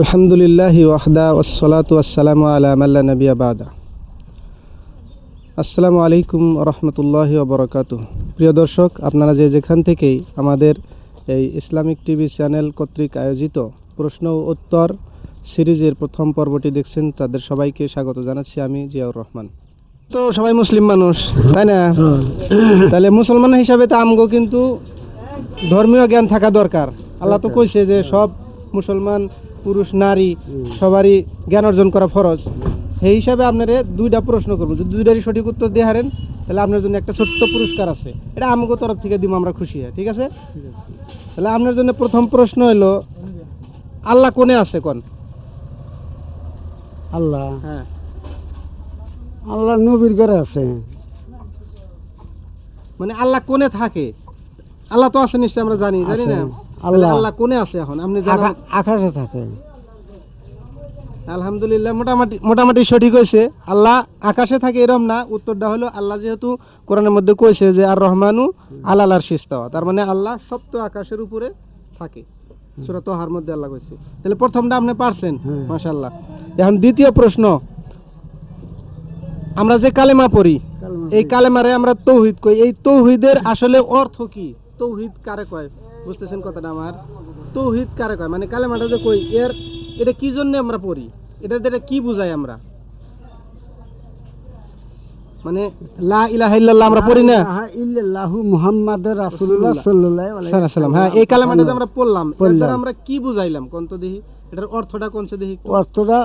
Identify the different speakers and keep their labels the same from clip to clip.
Speaker 1: আলহামদুলিল্লাহ ওয়াহদা ওসলাত ওয়াসালাম আলা মাল্লা নবী আবাদা আসসালামু আলাইকুম রহমতুল্লাহ বরকাত প্রিয় দর্শক আপনারা যে যেখান থেকেই আমাদের এই ইসলামিক টিভি চ্যানেল কর্তৃক আয়োজিত প্রশ্ন ও উত্তর সিরিজের প্রথম পর্বটি দেখছেন তাদের সবাইকে স্বাগত জানাচ্ছি আমি জিয়াউর রহমান। তো সবাই মুসলিম মানুষ তাই না? তাহলে মুসলমান হিসাবে তো আমগো কিন্তু ধর্মীয় জ্ঞান থাকা দরকার। আল্লাহ তো কইছে যে সব মুসলমান পুরুষ নারী সবারই জ্ঞান অর্জন করা ফরজ। সেই হিসাবে আপনারে দুইটা প্রশ্ন করব। যদি দুইটারই সঠিক উত্তর দিয়ে হারেন তাহলে আপনার জন্য একটা ছোট্ট পুরস্কার আছে। এটা আমাকে তরফ থেকে দিব আমরা খুশি হয়। ঠিক আছে? তাহলে আপনার জন্য প্রথম প্রশ্ন হলো আল্লাহ কোনে আছে কোন?
Speaker 2: আল্লাহ?
Speaker 1: হ্যাঁ।
Speaker 2: আল্লাহ নবীর ঘরে আছে।
Speaker 1: মানে আল্লাহ কোনে থাকে? আল্লাহ তো আছে নিশ্চয় আমরা জানি জানি না। আল্লাহ
Speaker 2: আল্লাহ।
Speaker 1: আল্লাহ কোনে আছে এখন? আপনি
Speaker 2: আকাশে থাকে
Speaker 1: আলহামদুলিল্লাহ মোটামুটি মোটামুটি সঠিক হয়েছে। আল্লাহ আকাশে থাকে এরম না উত্তরটা হলো আল্লাহ যেহেতু কোরআনের মধ্যে কইছে যে আর রহমানু আল্লাহর শিস্তাওয়া তার মানে আল্লাহ সপ্ত আকাশের উপরে থাকে। সুরাত হার মধ্যে আল্লাহ কইছে। তাহলে প্রথমটা আপনি পারছেন?
Speaker 2: হ্যাঁ।
Speaker 1: মাশাল্লাহ এখন দ্বিতীয় প্রশ্ন। আমরা যে কালেমা পড়ি এই কালেমারে আমরা তৌহিদ কই। এই তৌহিদের আসলে অর্থ কি? তৌহিদ কারে কয়? বুঝতেছেন কথাটা আমার। তৌহিদ কারে কয়? মানে কালেমাটা যে কই এর এটা কি জন্য আমরা পড়ি? এটা দ্বারা কি বুঝাই আমরা? মানে লা ইলাহা ইল্লাল্লাহ আমরা পড়ি না?
Speaker 2: ইল্লাল্লাহু মুহাম্মাদুর রাসূলুল্লাহ সাল্লাল্লাহু আলাইহি
Speaker 1: সাল্লাল্লাহু সাল্লাম হ্যাঁ এই কালেমাটা যে আমরা পড়লাম। দ্বারা আমরা কি বুঝাইলাম? কোন তো দেখি এটার অর্থটা কোন সে দেখি
Speaker 2: অর্থটা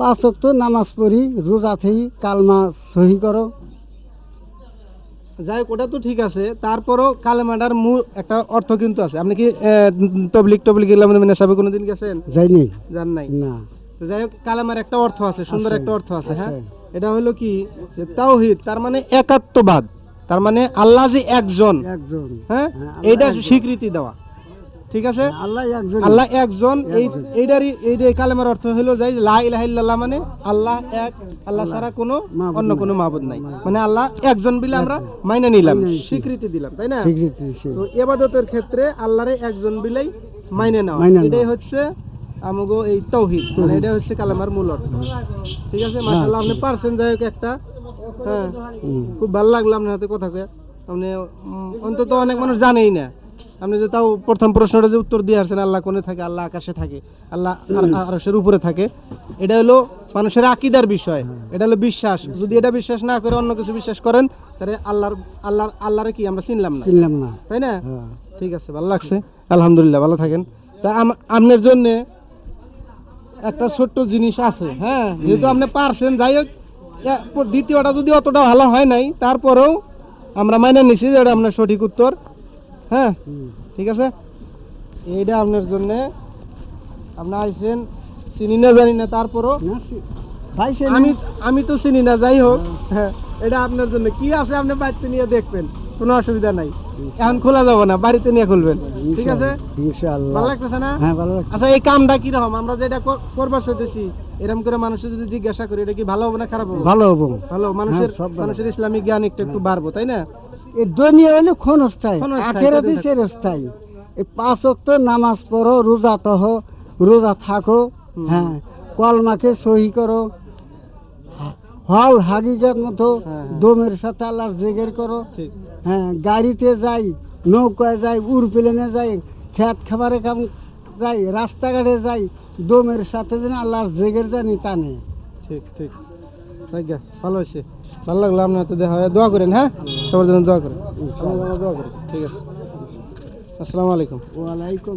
Speaker 2: পাঁচ ওয়াক্ত নামাজ পড়ি রোজা থেকে কালমা সহি করো।
Speaker 1: যাই ওটা তো ঠিক আছে। তারপরও কালেমাটার মূল একটা অর্থ কিন্তু আছে। আপনি কি টবলিক তবলিক টবলিক ইলাম সাহেব কোনোদিন গেছেন?
Speaker 2: যাইনি।
Speaker 1: জান নাই?
Speaker 2: না।
Speaker 1: তো যাই হোক কালেমার একটা অর্থ আছে সুন্দর একটা অর্থ আছে হ্যাঁ? এটা হলো কি যে তাওহিদ তার মানে একাত্মবাদ তার মানে আল্লাহ যে একজন
Speaker 2: একজন।
Speaker 1: হ্যাঁ?
Speaker 2: হ্যাঁ, একজন।
Speaker 1: স্বীকৃতি দেওয়া। ঠিক আছে?
Speaker 2: আল্লাহ একজন।
Speaker 1: আল্লাহ একজন। এই এইটারই এই যে কালেমার অর্থ হলো যাই লা ইলাহা ইল্লাল্লাহ মানে আল্লাহ এক আল্লাহ ছাড়া কোনো অন্য কোনো মাবুদ নাই। মানে আল্লাহ একজন বিলে আমরা মাইনে নিলাম। স্বীকৃতি দিলাম তাই না? তো এবাদতের ক্ষেত্রে আল্লাহরে একজন বিলেই মাইনে নেওয়া। এটাই হচ্ছে আমগো এই তৌহিদ। মানে এটা হচ্ছে কালামার মূল অর্থ। ঠিক আছে? মাশাআল্লাহ আপনি পারছেন? যাই হোক একটা। হ্যাঁ। খুব ভালো লাগল আপনার হাতে কথা কয়ে। আপনি অন্তত অনেক মানুষ জানেই না। আপনি যে তাও প্রথম প্রশ্নটা যে উত্তর দিয়ে আসছেন আল্লাহ কোনে থাকে আল্লাহ আকাশে থাকে আল্লাহ আর- আরশের উপরে থাকে এটা হলো মানুষের আকিদার বিষয় এটা হলো বিশ্বাস। যদি এটা বিশ্বাস না করে অন্য কিছু বিশ্বাস করেন তাহলে আল্লাহর আল্লাহর আল্লাহরে কি আমরা চিনলাম না?
Speaker 2: চিনলাম না।
Speaker 1: তাই না?
Speaker 2: হ্যাঁ।
Speaker 1: ঠিক আছে ভালো লাগছে। আলহামদুলিল্লাহ ভালো থাকেন। তা আপনার জন্য একটা ছোট্ট জিনিস আছে হ্যাঁ? যেহেতু আপনি পারছেন যাই হোক দ্বিতীয়টা যদি অতটা ভালো হয় নাই তারপরেও আমরা মাইনে নিছি যে এটা আপনার সঠিক উত্তর। হ্যাঁ? ঠিক আছে? এইটা আপনার জন্য আপনি আইসেন চিনি না জানি না তারপরও
Speaker 2: ভাই
Speaker 1: আমি আমি তো চিনি না যাই হোক। হ্যাঁ। এটা আপনার জন্য। কি আছে আপনি বাড়িতে নিয়ে দেখবেন? কোনো অসুবিধা নাই। এখন খোলা যাব না বাড়িতে নিয়ে খুলবেন। ঠিক আছে? ভালো লাগতেছে না?
Speaker 2: হ্যাঁ ভালো লাগছে।
Speaker 1: আচ্ছা এই কামটা কীরকম? আমরা যেটা কর- করবার চাইতেছি এরকম করে মানুষের যদি জিজ্ঞাসা করি এটা কি ভালো হবে না খারাপ হবে?
Speaker 2: ভালো হব।
Speaker 1: ভালো মানুষের
Speaker 2: হ্যাঁ, সব
Speaker 1: মানুষের ইসলামিক জ্ঞান একটু একটু বাড়বো তাই না?
Speaker 2: এই দুনিয়া হলো ক্ষণস্থায়ী।
Speaker 1: ক্ষণস্থায়ী,
Speaker 2: আখেরা
Speaker 1: এটা
Speaker 2: দিছে স্থায়ী এই পাঁচ ওয়াক্ত নামাজ পড়ো রোজা তহ রোজা থাকো হ্যাঁ। কলমাকে সহি করো। হল হাগিজার মতো
Speaker 1: হ্যাঁ, হ্যাঁ।
Speaker 2: দমের সাথে আল্লাহর জেগের করো। হ্যাঁ গাড়িতে যাই নৌকায় যাই উড় প্লেনে যাই খেত খাবারে কাম যাই রাস্তাঘাটে যাই দমের সাথে যেন আল্লাহর জেগের জানি টানে।
Speaker 1: ঠিক ঠিক। ঠিক আছে, ভালো ভালো লাগল আপনার তো দেখা দোয়া করেন হ্যাঁ? সবার জন্য দোয়া করে দোয়া করে ঠিক আছে। আসসালামু আলাইকুম।
Speaker 2: ওয়ালাইকুম